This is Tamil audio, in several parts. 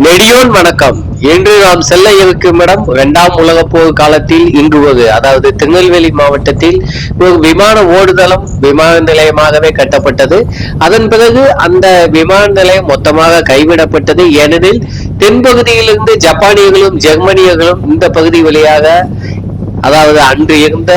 நெடியோன் வணக்கம். இன்று நாம் செல்ல இருக்கும் இடம் இரண்டாம் உலக போர் காலத்தில் இங்கு ஒரு அதாவது திருநெல்வேலி மாவட்டத்தில் ஒரு விமான ஓடுதளம் விமான நிலையமாகவே கட்டப்பட்டது. அதன் பிறகு அந்த விமான நிலையம் மொத்தமாக கைவிடப்பட்டது. ஏனெனில் தென்பகுதியிலிருந்து ஜப்பானியர்களும் ஜெர்மனியர்களும் இந்த பகுதி வழியாக அதாவது அன்று இருந்த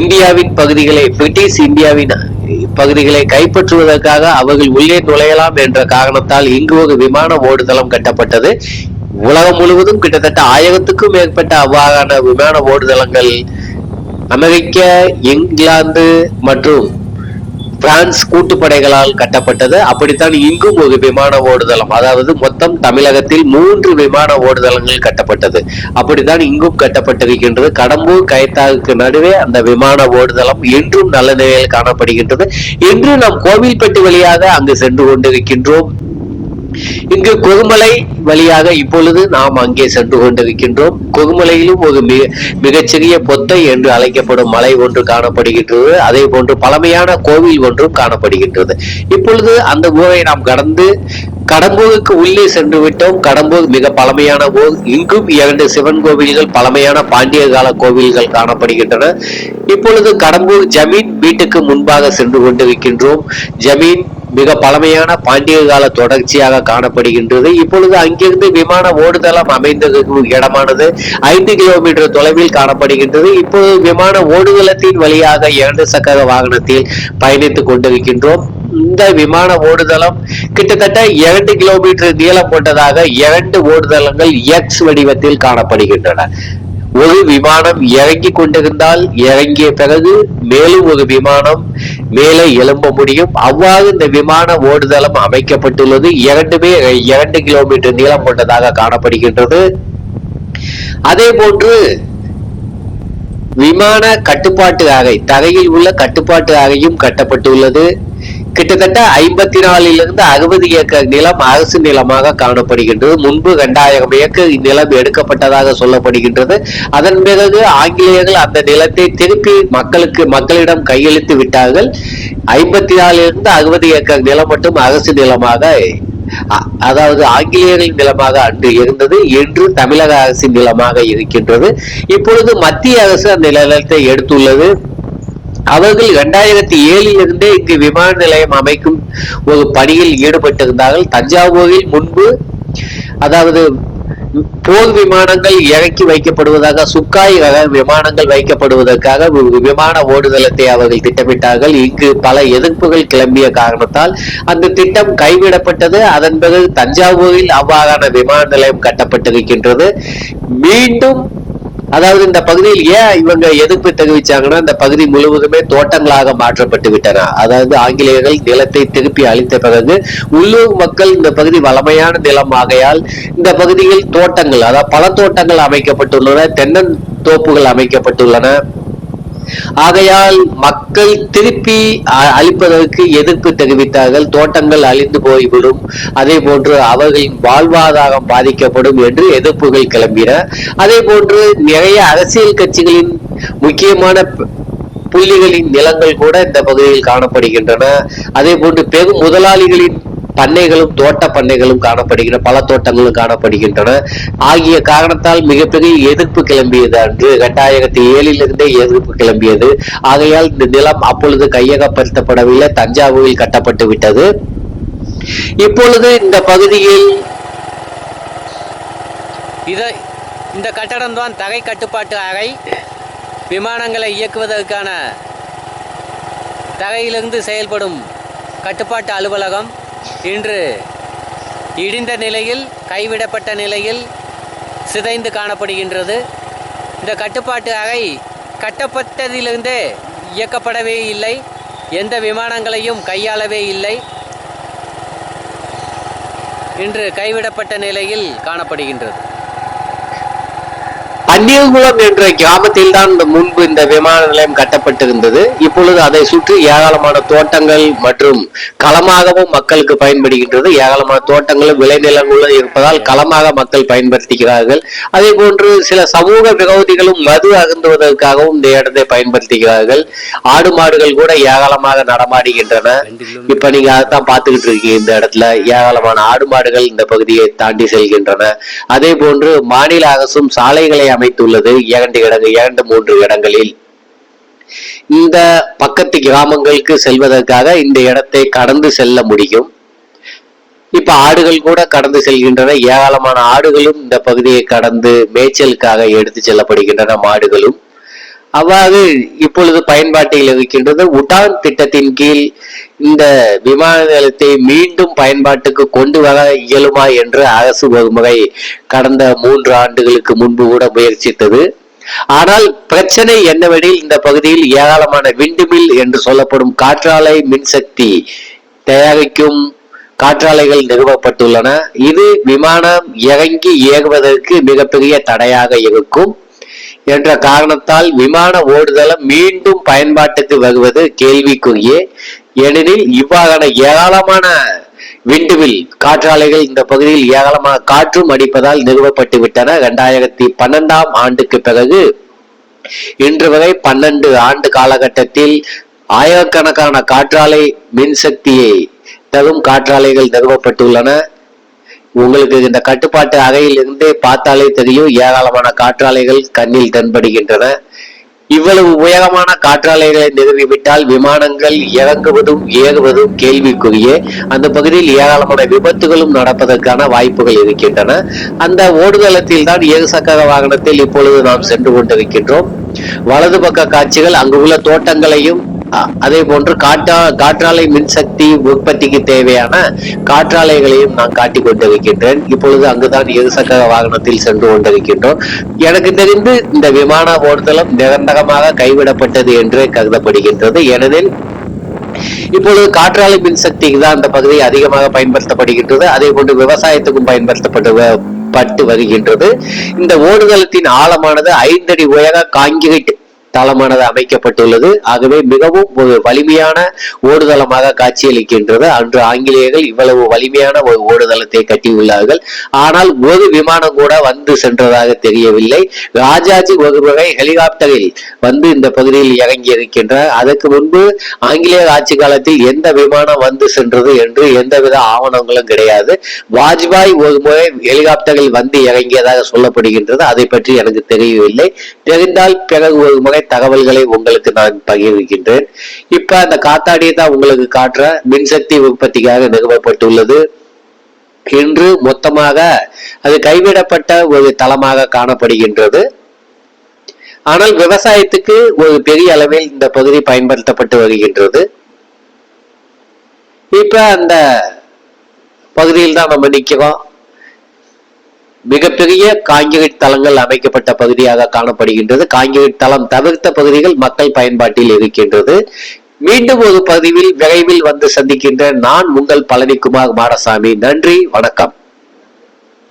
இந்தியாவின் பகுதிகளை பிரிட்டிஷ் இந்தியாவின் இப்பகுதிகளை கைப்பற்றுவதற்காக அவர்கள் உள்ளே நுழையலாம் என்ற காரணத்தால் இங்கு ஒரு விமான ஓடுதளம் கட்டப்பட்டது. உலகம் முழுவதும் கிட்டத்தட்ட ஆயிரத்துக்கும் மேற்பட்ட அவ்வாறான விமான ஓடுதளங்கள் அமெரிக்க இங்கிலாந்து மற்றும் பிரான்ஸ் கூட்டுப்படைகளால் கட்டப்பட்டது. அப்படித்தான் இங்கும் ஒரு விமான ஓடுதளம். அதாவது மொத்தம் தமிழகத்தில் மூன்று விமான ஓடுதளங்கள் கட்டப்பட்டது. அப்படித்தான் இங்கும் கட்டப்பட்டிருக்கின்றது. கடம்பூர் கைத்தாவுக்கு நடுவே அந்த விமான ஓடுதளம் என்றும் நல்ல நிலையில் காணப்படுகின்றது. இன்று நாம் கோவில்பட்டி வழியாக அங்கு சென்று கொண்டிருக்கின்றோம். இங்கு கொகுமலை வழியாக இப்பொழுது நாம் அங்கே சென்று கொண்டிருக்கின்றோம். கொகுமலையிலும் ஒரு மிக மிகச்சிறிய பொத்தை என்று அழைக்கப்படும் மலை ஒன்று காணப்படுகின்றது. அதே போன்று பழமையான கோவில் ஒன்றும் காணப்படுகின்றது. இப்பொழுது அந்த ஊரை நாம் கடந்து கடம்பூருக்கு உள்ளே சென்று விட்டோம். கடம்பூர் மிக பழமையான ஊர். இங்கும் இரண்டு சிவன் கோவில்கள் பழமையான பாண்டிய கால கோவில்கள் காணப்படுகின்றன. இப்பொழுது கடம்பூர் ஜமீன் வீட்டுக்கு முன்பாக சென்று கொண்டிருக்கின்றோம். ஜமீன் மிக பழமையான பாண்டிய கால தொடர்ச்சியாக காணப்படுகின்றது. இப்பொழுது அங்கிருந்து விமான ஓடுதளம் அமைந்தது இடமானது. ஐந்து கிலோமீட்டர் தொலைவில் காணப்படுகின்றது. இப்பொழுது விமான ஓடுதளத்தின் வழியாக இரண்டு சக்கர வாகனத்தில் பயணித்துக் கொண்டிருக்கின்றோம். இந்த விமான ஓடுதளம் கிட்டத்தட்ட இரண்டு கிலோமீட்டர் நீளம் கொண்டதாக இரண்டு ஓடுதளங்கள் எக்ஸ் வடிவத்தில் காணப்படுகின்றன. ஒரு விமானம் இறங்கி கொண்டிருந்தால் இறங்கிய பிறகு மேலும் ஒரு விமானம் மேலே எழும்ப முடியும். அவ்வாறு இந்த விமான ஓடுதளம் அமைக்கப்பட்டுள்ளது. இரண்டுமே இரண்டு கிலோமீட்டர் நீளம் கொண்டதாக காணப்படுகின்றது. அதே போன்று விமான கட்டுப்பாட்டு அறை தரையில் உள்ள கட்டுப்பாட்டு அறையும் கட்டப்பட்டுள்ளது. கிட்டத்தட்ட ஐம்பத்தி நாலிலிருந்து அறுபது ஏக்கர் நிலம் அரசு நிலமாக காணப்படுகின்றது. முன்பு இரண்டாயிரம் ஏக்கர் நிலம் எடுக்கப்பட்டதாக சொல்லப்படுகின்றது. அதன் பிறகு ஆங்கிலேயர்கள் அந்த நிலத்தை திருப்பி மக்களுக்கு மக்களிடம் கையளித்து விட்டார்கள். ஐம்பத்தி நாலிலிருந்து அறுபது ஏக்கர் நிலம் மட்டும் அரசு நிலமாக அ- அதாவது ஆங்கிலேயர்களின் நிலமாக அன்று இருந்தது. என்று தமிழக அரசின் நிலமாக இருக்கின்றது. இப்பொழுது மத்திய அரசு அந்த நிலத்தை எடுத்துள்ளது. அவர்கள் இரண்டாயிரத்தி ஏழில் இருந்தே இங்கு விமான நிலையம் அமைக்கும் ஒரு பணியில் ஈடுபட்டிருந்தார்கள். தஞ்சாவூரில் முன்பு அதாவது போர் விமானங்கள் இறக்கி வைக்கப்படுவதாக சுக்காய் ரக விமானங்கள் வைக்கப்படுவதற்காக ஒரு விமான ஓடுதளத்தை அவர்கள் திட்டமிட்டார்கள். இங்கு பல எதிர்ப்புகள் கிளம்பிய காரணத்தால் அந்த திட்டம் கைவிடப்பட்டது. அதன் பிறகு தஞ்சாவூரில் அவ்வாறான விமான நிலையம் கட்டப்பட்டிருக்கின்றது. மீண்டும் அதாவது இந்த பகுதியில் ஏன் இவங்க எதிர்ப்பு தெரிவிச்சாங்கன்னா இந்த பகுதி முழுவதுமே தோட்டங்களாக மாற்றப்பட்டு விட்டன. அதாவது ஆங்கிலேயர்கள் நிலத்தை திருப்பி அளித்த பிறகு உள்ளூர் மக்கள் இந்த பகுதி வளமையான நிலம் ஆகையால் இந்த பகுதியில் தோட்டங்கள் அதாவது பல தோட்டங்கள் அமைக்கப்பட்டுள்ளன தென்னன் தோப்புகள் அமைக்கப்பட்டுள்ளன. ஆகையால் மக்கள் திருப்பி அ- அழிப்பதற்கு எதிர்ப்பு தெரிவித்தார்கள். தோட்டங்கள் அழிந்து போய்விடும். அதே போன்று அவர்களின் வாழ்வாதாரம் பாதிக்கப்படும் என்று எதிர்ப்புகள் கிளம்பின. அதே போன்று நிறைய அரசியல் கட்சிகளின் முக்கியமான புள்ளிகளின் நிலங்கள் கூட இந்த பகுதியில் காணப்படுகின்றன. அதே போன்று பெரும் முதலாளிகளின் பண்ணைகளும் தோட்ட பண்ணைகளும் காணப்படுகின்றன பல தோட்டங்களும் காணப்படுகின்றன. ஆகிய காரணத்தால் மிகப்பெரிய எதிர்ப்பு கிளம்பியது அன்று. இரண்டாயிரத்தி ஏழில் இருந்தே எதிர்ப்பு கிளம்பியது. ஆகையால் இந்த நிலம் அப்பொழுது கையகப்படுத்தப்படவில்லை. தஞ்சாவூரில் கட்டப்பட்டு விட்டது. இப்பொழுது இந்த பகுதியில் இதை இந்த கட்டடம் தான் தகை கட்டுப்பாட்டு அறை. விமானங்களை இயக்குவதற்கான தகையிலிருந்து செயல்படும் கட்டுப்பாட்டு அலுவலகம். இன்று இடிந்த நிலையில் கைவிடப்பட்ட நிலையில் சிதைந்து காணப்படுகின்றது. இந்த கட்டுப்பாட்டு அறை கட்டப்பட்டதிலிருந்தே இயக்கப்படவே இல்லை. எந்த விமானங்களையும் கையாளவே இல்லை. இன்று கைவிடப்பட்ட நிலையில் காணப்படுகின்றது. அந்நியகுளம் என்ற கிராமத்தில் தான் முன்பு இந்த விமான நிலையம் கட்டப்பட்டிருந்தது. இப்பொழுது அதை சுற்றி ஏராளமான தோட்டங்கள் மற்றும் களமாகவும் மக்களுக்கு பயன்படுகின்றது. ஏராளமான தோட்டங்களும் விளைநிலங்களும் இருப்பதால் களமாக மக்கள் பயன்படுத்துகிறார்கள். அதே போன்று சில சமூக விரோதிகளும் மது அகந்துவதற்காகவும் இந்த இடத்தை பயன்படுத்துகிறார்கள். ஆடு மாடுகள் கூட ஏராளமாக நடமாடுகின்றன. இப்ப நீங்க அதைத்தான் பார்த்துக்கிட்டு இருக்கீங்க. இந்த இடத்துல ஏராளமான ஆடு மாடுகள் இந்த பகுதியை தாண்டி செல்கின்றன. அதே போன்று மாநில அரசும் சாலைகளை அமைத்துள்ளது. இரண்டு இடங்கள் இரண்டு மூன்று இடங்களில். இந்த பக்கத்து கிராமங்களுக்கு செல்வதற்காக இந்த இடத்தை கடந்து செல்ல முடியும். இப்ப ஆடுகள் கூட கடந்து செல்கின்றன. ஏராளமான ஆடுகளும் இந்த பகுதியை கடந்து மேய்ச்சலுக்காக எடுத்து செல்லப்படுகின்றன மாடுகளும். அவ்வாறு இப்பொழுது பயன்பாட்டில் இருக்கின்றது. உடான் திட்டத்தின் கீழ் இந்த விமான நிலையத்தை மீண்டும் பயன்பாட்டுக்கு கொண்டு வர இயலுமா என்று அரசு ஒருமுறை கடந்த மூன்று ஆண்டுகளுக்கு முன்பு கூட முயற்சித்தது. ஆனால் பிரச்சனை என்னவெனில் இந்த பகுதியில் ஏராளமான விண்டுமில் என்று சொல்லப்படும் காற்றாலை மின்சக்தி தயாரிக்கும் காற்றாலைகள் நிறுவப்பட்டுள்ளன. இது விமானம் இறங்கி இயங்குவதற்கு மிகப்பெரிய தடையாக இருக்கும். என்ற காரணத்தால் விமான ஓடுதளம் மீண்டும் பயன்பாட்டுக்கு வருவது கேள்விக்குரியே. ஏனெனில் இவ்வாறான ஏராளமான விண்டுவில் காற்றாலைகள் இந்த பகுதியில் ஏராளமான காற்றும் அடிப்பதால் நிறுவப்பட்டு விட்டன. இரண்டாயிரத்தி பன்னெண்டாம் ஆண்டுக்கு பிறகு இன்று வரை பன்னெண்டு ஆண்டு காலகட்டத்தில் ஆயிரக்கணக்கான காற்றாலை மின்சக்தியை தரும் காற்றாலைகள் நிறுவப்பட்டுள்ளன. உங்களுக்கு இந்த கட்டுப்பாட்டு அறையில் இருந்தே பார்த்தாலே தெரியும் ஏராளமான காற்றாலைகள் கண்ணில் தென்படுகின்றன. இவ்வளவு உயரமான காற்றாலைகளை நிறுவிவிட்டால் விமானங்கள் இறங்குவதும் ஏறுவதும் கேள்விக்குரிய. அந்த பகுதியில் ஏராளமான விபத்துகளும் நடப்பதற்கான வாய்ப்புகள் இருக்கின்றன. அந்த ஓடுதளத்தில் தான் இருசக்கர வாகனத்தில் இப்பொழுது நாம் சென்று கொண்டிருக்கின்றோம். வலது பக்க காட்சிகள் அங்கு உள்ள தோட்டங்களையும் அதே போன்று காற்றா காற்றாலை மின்சக்தி உற்பத்திக்கு தேவையான காற்றாலைகளையும் நான் காட்டிக் கொண்டிருக்கின்றேன். இப்பொழுது அங்குதான் இருசக்கர வாகனத்தில் சென்று கொண்டிருக்கின்றோம். எனக்கு தெரிந்து இந்த விமான ஓடுதளம் நிரந்தரமாக கைவிடப்பட்டது என்றே கருதப்படுகின்றது. ஏனெனில் இப்பொழுது காற்றாலை மின்சக்திக்கு தான் அந்த பகுதி அதிகமாக பயன்படுத்தப்படுகின்றது. அதே போன்று விவசாயத்துக்கும் பயன்படுத்தப்பட்டு பட்டு வருகின்றது. இந்த ஓடுதளத்தின் ஆழமானது ஐந்தடி உயர காங்கிரீட் தளமானது அமைக்கப்பட்டுள்ளது. ஆகவே மிகவும் ஒரு வலிமையான ஓடுதளமாக காட்சியளிக்கின்றது. அன்று ஆங்கிலேயர்கள் இவ்வளவு வலிமையான ஒரு ஓடுதளத்தை கட்டியுள்ளார்கள். ஆனால் ஒரு விமானம் கூட வந்து சென்றதாக தெரியவில்லை. ராஜாஜி ஒரு வகை ஹெலிகாப்டரில் வந்து இந்த பகுதியில் இறங்கி இருக்கின்றார் அதற்கு முன்பு ஆங்கிலேயர் ஆட்சி காலத்தில் எந்த விமானம் வந்து சென்றது என்று எந்தவித ஆவணங்களும் கிடையாது. வாஜ்பாய் ஒரு முறை ஹெலிகாப்டரில் வந்து இறங்கியதாக சொல்லப்படுகின்றது. அதை பற்றி எனக்கு தெரியவில்லை. தெரிந்தால் பிறகு ஒரு முறை தகவல்களை உங்களுக்கு நான் பகிர்விக்கின்றேன். இப்ப அந்த காத்தாடியை தான் உங்களுக்கு காட்டுற மின்சக்தி உற்பத்திக்காக நிறுவப்பட்டுள்ளது. இன்று மொத்தமாக அது கைவிடப்பட்ட ஒரு தளமாக காணப்படுகின்றது. ஆனால் விவசாயத்துக்கு ஒரு பெரிய அளவில் இந்த பகுதி பயன்படுத்தப்பட்டு வருகின்றது. இப்ப அந்த பகுதியில் தான் நம்ம நிற்கிறோம் மிகப்பெரிய காங்கிரீட் தளங்கள் அமைக்கப்பட்ட பகுதியாக காணப்படுகின்றது. காங்கிரீட் தளம் தவிர்த்த பகுதிகள் மக்கள் பயன்பாட்டில் இருக்கின்றது. மீண்டும் ஒரு பதிவில் விரைவில் வந்து சந்திக்கின்ற நான் உங்கள் பழனிக்குமார் மாரசாமி நன்றி வணக்கம்.